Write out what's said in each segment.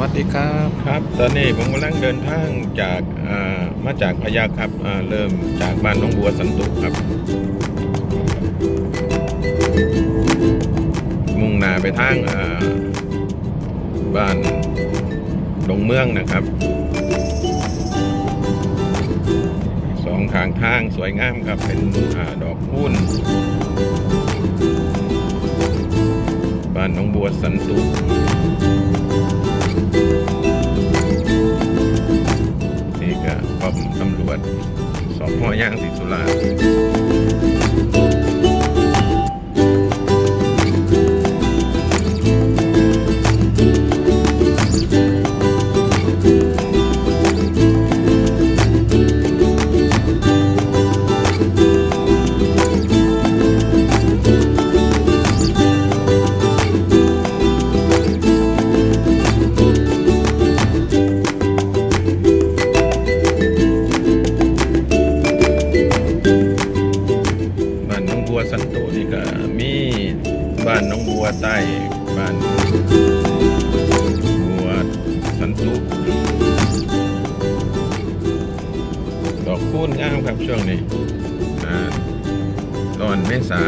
วัสดีครับครับ ตอนนี้ผมกำลังเดินทางจากมาจากพะยาครับเริ่มจากบ้านหน้องบัวสันตุครับ มุ่งหน้าไปทางบ้านดงเมืองนะครับสองทางทางสวยงามครับเป็นอดอกคูนบ้านหน้องบัวสันตุ ย่างสีสุรา สันตุดอกคูนงามครับช่วงนี้อ่าตอนเมษา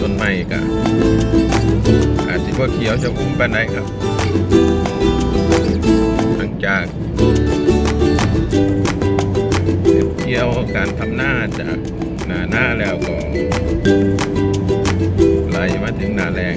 ต้นไม้ก็อาจจะว่าเขียวจะอุ้มไปไหนครับ หลังจากเก็บเกี่ยวการทำหน้าจากหน้าหน้าแล้วก็ไหลมาถึงหน้าแรง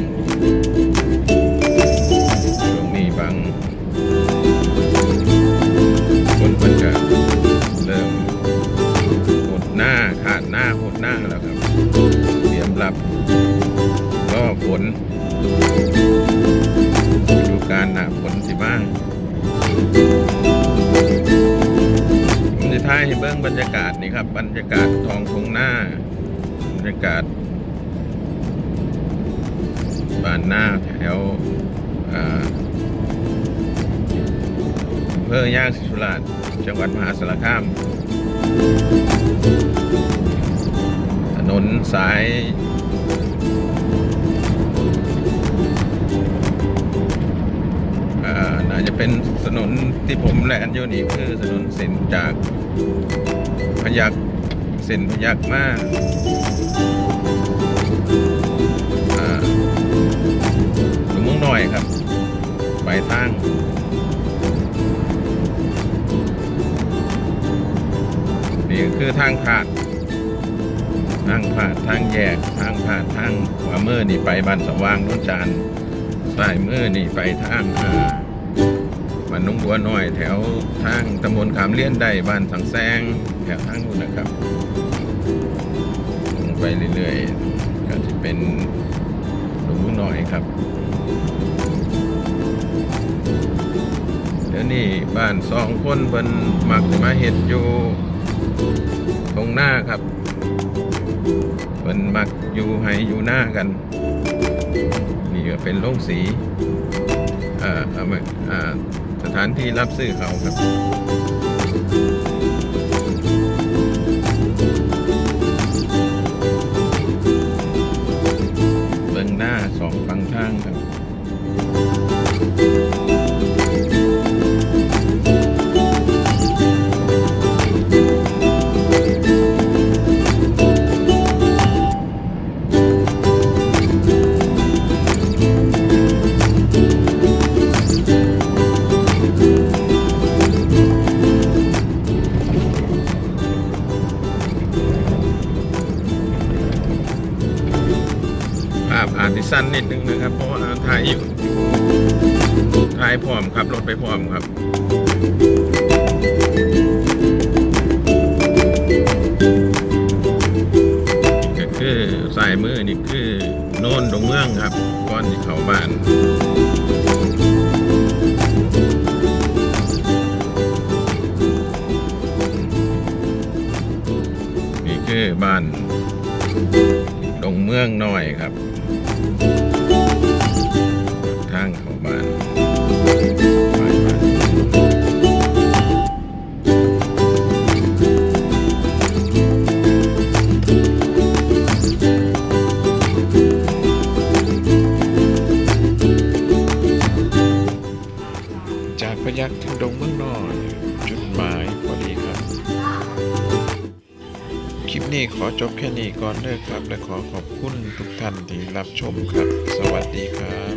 ดูการหนาฝนสิบ้างผมจะท้ายให้เบื้องบรรยากาศนี่ครับ บรรยากาศทองคงหน้า บรรยากาศบ้านหน้าแถวอ่าอำเภอย่างศรีสุราษฎร์จังหวัดมหาสารคาม ถนนสาย จะเป็นถนนที่ผมแลนอยู่นี่คือถนนเส้นจากพยักเส้นพยักมาอ่าหลวงเมืองน้อยครับไปทางนี่คือทางผ่านทางผ่านทางแยกทางผ่านทางขวามือนี่ไปบ้านสว่างโน้นจานซ้ายมือนี่ไปทางอ่า บ้านหนงบัวน้อยแถวทางตำบลขามเลี้ยนได้บ้านสังแซงแถวทางนู้นนะครับลงไปเรื่อยๆก็จะเป็นหลวงน้อยครับเดี๋ยวนี้บ้านสองคนเพิ่นมักจะมาเห็ดอยู่ตรงหน้าครับเพิ่นมักอยู่ให้อยู่หน้ากัน นี่ก็เป็นโรงสี สถานที่รับซื้อเขาครับ อาจจะสั้นนิดนึงนะครับ เพราะว่าถ่ายอยู่ถ่ายพร้อมครับรถไปพร้อมครับ มืองน้อยครับ ทางเข้าบ้านจากพยักถึงดงเมืองน้อย จุดหมายพอดี นี้ขอจบแค่นี้ก่อนเด้อครับ และขอขอบคุณทุกท่านที่รับชมครับ สวัสดีครับ